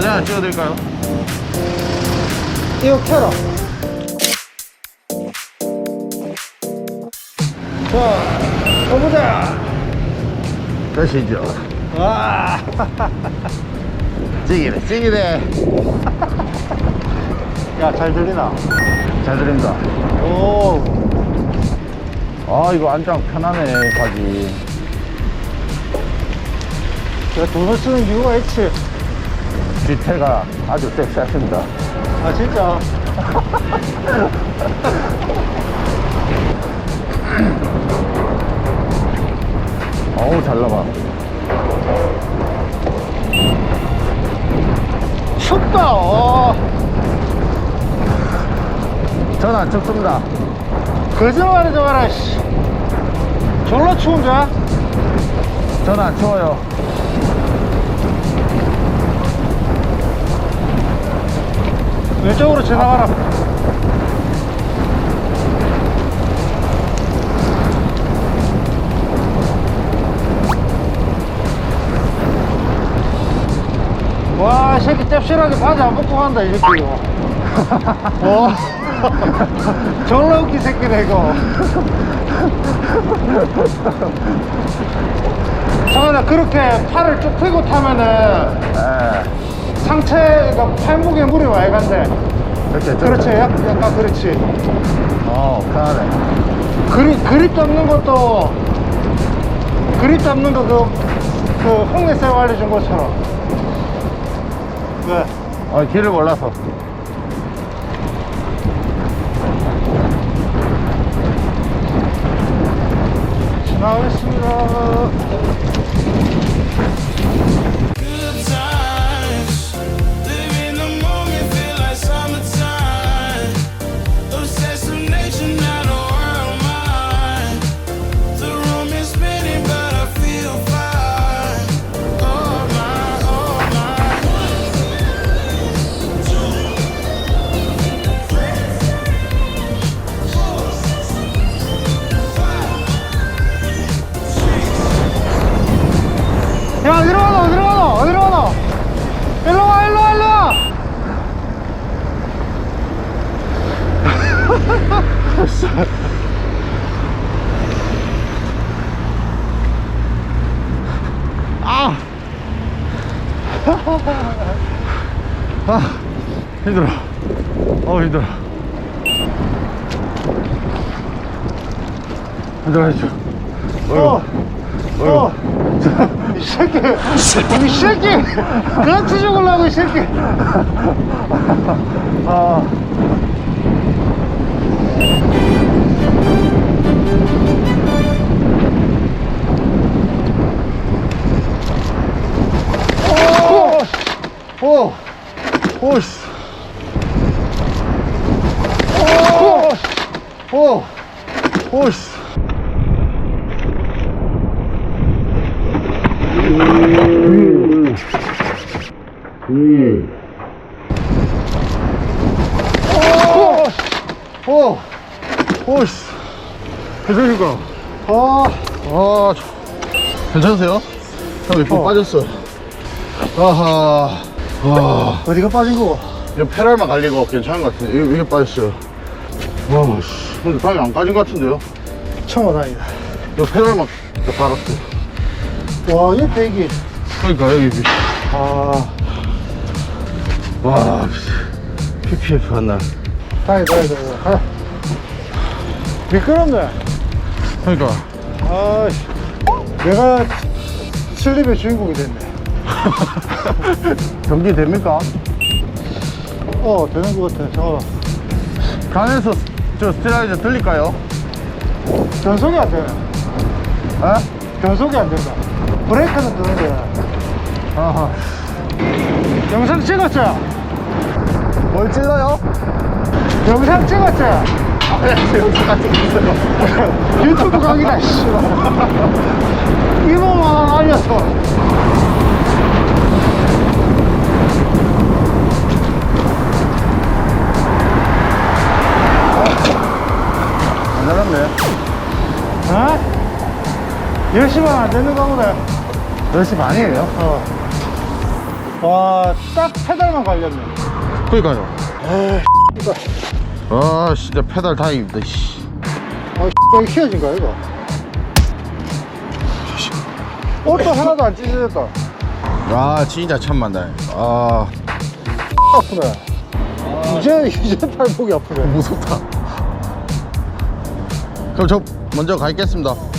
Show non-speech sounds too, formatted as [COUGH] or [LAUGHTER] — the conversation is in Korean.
찍어드릴까요? 이거 켜라. 자, 가보자. 되시죠? 와. [LAUGHS] 찍이네, 찍이네. [LAUGHS] 야, 잘 들리나? 잘 드립니다. 오. 아, 이거 안장 편하네, 바지. 야, 돈을 쓰는 이유가 있지. 뒤태가 아주 섹시하십니다. 아, 진짜. [LAUGHS] 어우, 잘 나가. 춥다. 어. 전안 춥습니다. 거짓말하지 마라, 씨. 졸라 추운데? 전안 추워요. 왼쪽으로 지나가라. 와, 이 새끼 짭실하게 바지 안 벗고 간다, 이 새끼 이거. 와, [LAUGHS] [LAUGHS] 졸라 웃긴 새끼네, 이거. [LAUGHS] 정현아, 그렇게 팔을 쭉 펴고 타면은 예. 상체가 팔목에 물이 많이 간대. 좀- 그렇지, 약- 약간 그렇지. 어, 편하네. 그립, 그립 잡는 것도, 그립 잡는 거 그, 그 홍내쌤 알려준 것처럼. 네. 어, 길을 몰라서. 지나가겠습니다. [LAUGHS] 아, 힘들어. 어, 힘들어. 힘들어, 해줘. 어, 어. 이 새끼, 이 새끼! 같이 죽으려고, 이 새끼! [LAUGHS] 아. 오! 오! 오씨! 오! 오! 오씨! 오! 오씨! 괜찮으니까? 어, 아, 저- 괜찮으세요? 형 몇번 어. 빠졌어. 아하. 와. 어디가 빠진 거고? 이거 페랄만 갈리고 괜찮은 것 같은데. 이게, 이게 빠졌어요. 와, 씨. 근데 방이 안 까진 것 같은데요? 청어 다행이다. 이거 페랄만 갈았어. 와, 이 배기. 그러니까, 여기. 미- 아, 와, 씨. PPF 한 날. 다행이다, 다행이다. 아. 미끄럽네. 그러니까. 아이씨. 내가 슬립의 주인공이 됐네. [LAUGHS] 경기 됩니까? 어, 되는 것 같아. 저, 간에서 저 스트라이저 들릴까요? 변속이 안 되네. 에? 변속이 안 된다. 브레이크는 되는데. 아하. 영상 찍었죠? 뭘 찔러요? 영상 찍었죠? 아, 영상 찍었어요. 유튜브 강의다, 씨. [LAUGHS] 이모만 알렸어. 10시만 안 되는 가 보네. 10시 반이에요? 어. 와, 딱 페달만 갈렸네. 그니까요. 이거, 아, 진짜 페달 다행입니다, 씨. 아, 이거 휘어진 거야, 이거? 옷도 하나도 안 찢어졌다. 아, 진짜 참만다. 아, 아프네. 이제, 이제 팔목이 아프네. 무섭다. 그럼 저 먼저 가겠습니다.